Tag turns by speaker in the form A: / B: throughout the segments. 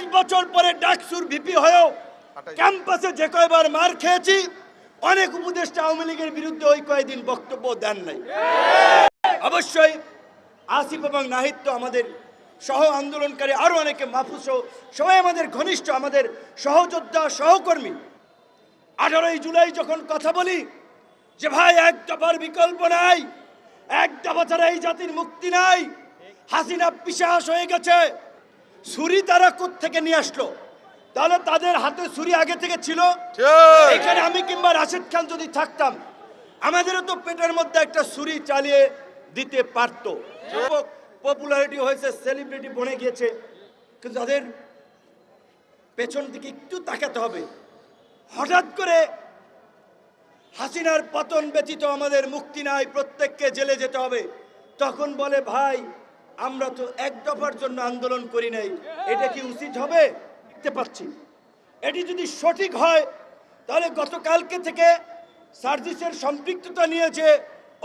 A: দশ বছর পরে ডাকসুর ভিপি হয়েও ক্যাম্পাসে যে কয়বার মার খেয়েছি অনেক উপদেষ্টা আওয়ামী লীগের বিরুদ্ধে ওই কয়েকদিন বক্তব্য দেন নাই। অবশ্যই আসিফ এবং নাহিদ তো আমাদের সহ আন্দোলনকারী আরও অনেকে মাহফুজ সবাই আমাদের ঘনিষ্ঠ আমাদের সহযোদ্ধা সহকর্মী। আঠারোই জুলাই যখন কথা বলি যে ভাই এক দফার বিকল্প নাই এক দফা ছাড়া এই জাতির মুক্তি নাই হাসিনা পিসাস হয়ে গেছে। ছুরি তারা থেকে নিয়ে আসলো? তাহলে তাদের হাতে ছুরি আগে থেকে ছিল? এখানে আমি কিংবা রাশেদ খান যদি থাকতাম আমাদেরও তো পেটের মধ্যে একটা ছুরি চালিয়ে দিতে পারতো। পপুলারিটি হয়েছে সেলিব্রিটি বনে গিয়েছে। কিন্তু তাদের পেছন দিকে একটু তাকাতে হবে। হঠাৎ করে হাসিনার পতন ব্যতীত আমাদের মুক্তি নাই প্রত্যেককে জেলে যেতে হবে। তখন বলে ভাই আমরা তো এক দফার জন্য আন্দোলন করি নাই। এটা কি উচিত হবে? দেখতে পাচ্ছি। এটি যদি সঠিক হয়, তাহলে গতকালকে থেকে সার্জিসের সম্পৃক্ততা নিয়ে যে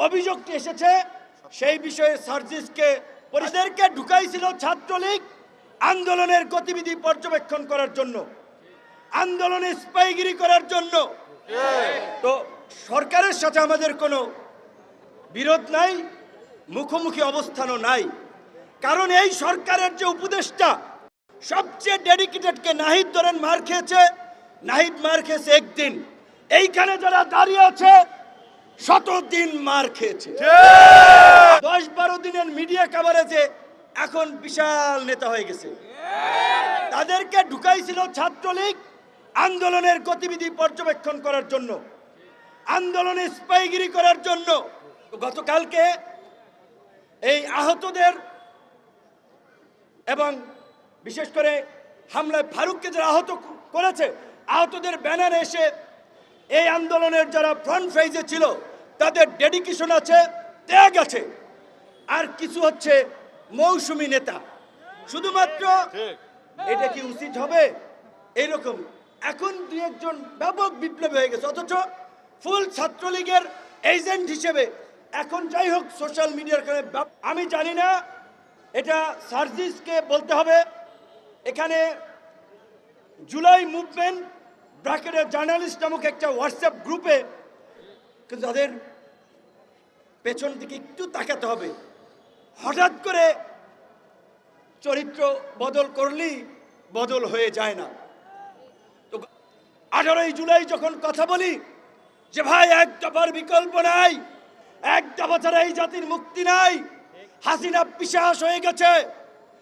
A: অভিযোগটি এসেছে, সেই বিষয়ে সার্জিসকে পরিষদেরকে ঢুকাইছিল ছাত্রলীগ আন্দোলনের গতিবিধি পর্যবেক্ষণ করার জন্য। আন্দোলনে স্পাইগিরি করার জন্য। তো সরকারের সাথে আমাদের কোনো বিরোধ নাই, মুখোমুখি অবস্থানও নাই। কারণ এই সরকারের যে উপদেষ্টা সবচেয়ে ডেডিকেটেডকে নাহিদ ধরেন মার খেয়েছে, নাহিদ মার খেয়েছে একদিন। এইখানে যারা দাঁড়িয়ে আছে, শত দিন মার খেয়েছে। দশ বারো দিনের মিডিয়া কাভারেজে এখন বিশাল নেতা হয়ে গেছে। তাদেরকে ঢুকাইছিল ছাত্রলীগ আন্দোলনের গতিবিধি পর্যবেক্ষণ করার জন্য, আন্দোলনে স্পাইগিরি করার জন্য। গতকালকে এই আহতদের এবং বিশেষ করে হামলায় ফারুককে যারা আহত করেছে আহতদের ব্যানারে এসে এই আন্দোলনের যারা ফ্রন্ট ফেজে ছিল তাদের ডেডিকেশন আছে ত্যাগ আছে। আর কিছু হচ্ছে মৌসুমী নেতা। শুধুমাত্র এটা কি উচিত হবে? এইরকম। এখন দুই একজন ব্যাপক বিপ্লব হয়ে গেছে অথচ ফুল ছাত্রলীগের এজেন্ট হিসেবে এখন যাই হোক সোশ্যাল মিডিয়ার কারণে আমি জানি না এটা সার্জিসকে বলতে হবে। এখানে জুলাই মুভমেন্ট ব্র্যাকেটের জার্নালিস্ট নামক একটা হোয়াটসঅ্যাপ গ্রুপে কিন্তু তাদের পেছন দিকে একটু তাকাতে হবে। হঠাৎ করে চরিত্র বদল করলেই বদল হয়ে যায় না। তো আঠারোই জুলাই যখন কথা বলি, যে ভাই, এক দফার বিকল্প নাই, এক দফা ছাড়া এই জাতির মুক্তি নাই হাসিনা পিসাস হয়ে গেছে।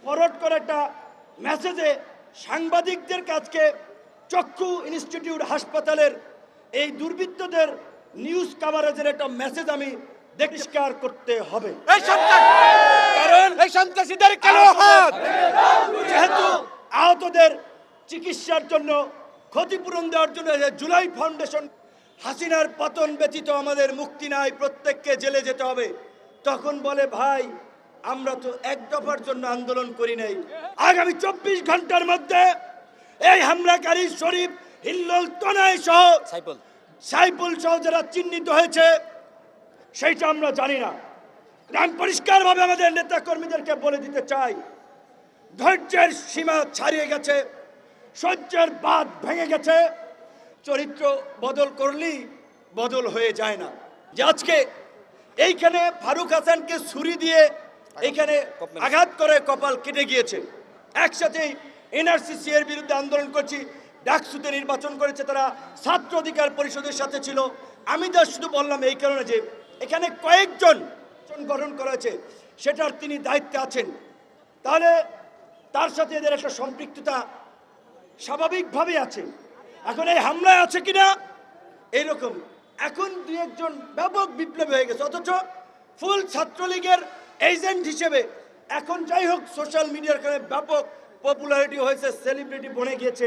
A: ফরওয়ার্ড করে একটা মেসেজে সাংবাদিকদের কাছকে চক্ষু ইনস্টিটিউট হাসপাতালের এই দুর্বৃত্তদের নিউজ কাভারেজের একটা মেসেজ আমি দেখিষ্কার করতে হবে। কারণ যেহেতু আহতদের চিকিৎসার জন্য ক্ষতিপূরণ দেওয়ার জন্য জুলাই ফাউন্ডেশন হাসিনার পতন ব্যতীত আমাদের মুক্তি নাই প্রত্যেককে জেলে যেতে হবে। তখন বলে ভাই আমরা তো এক দফার জন্য আন্দোলন করি নাই। আগামী চব্বিশ ঘণ্টার মধ্যে এই হামলাকারী শরীফ হিল্লোল তনায় সহ
B: সাইফুল।
A: সাইফুল সহ যারা চিহ্নিত হয়েছে সেইটা আমরা জানি না। আমি পরিষ্কারভাবে আমাদের নেতা কর্মীদেরকে বলে দিতে চাই ধৈর্যের সীমা ছাড়িয়ে গেছে সহ্যের বাদ ভেঙে গেছে চরিত্র বদল করলেই বদল হয়ে যায় না। যে আজকে এইখানে ফারুক হাসানকে ছুরি দিয়ে এইখানে আঘাত করে কপাল কেটে গিয়েছে। একসাথে এনআরসিসি এর বিরুদ্ধে আন্দোলন করছি। ডাকসুতে নির্বাচন করেছে তারা। ছাত্র অধিকার পরিষদের সাথে ছিল। আমি যা শুধু বললাম এই কারণে যে এখানে কয়েকজন গঠন করা হয়েছে সেটার তিনি দায়িত্বে আছেন। তাহলে তার সাথে এদের একটা সম্পৃক্ততা স্বাভাবিকভাবে আছে। এখন এই হামলায় আছে কিনা এইরকম এখন দুই একজন ব্যাপক বিপ্লব হয়ে গেছে, অথচ ফুল ছাত্রলীগের এজেন্ট হিসেবে এখন যাই হোক সোশ্যাল মিডিয়ার কারণে ব্যাপক পপুলারিটি হয়েছে সেলিব্রিটি বনে গিয়েছে।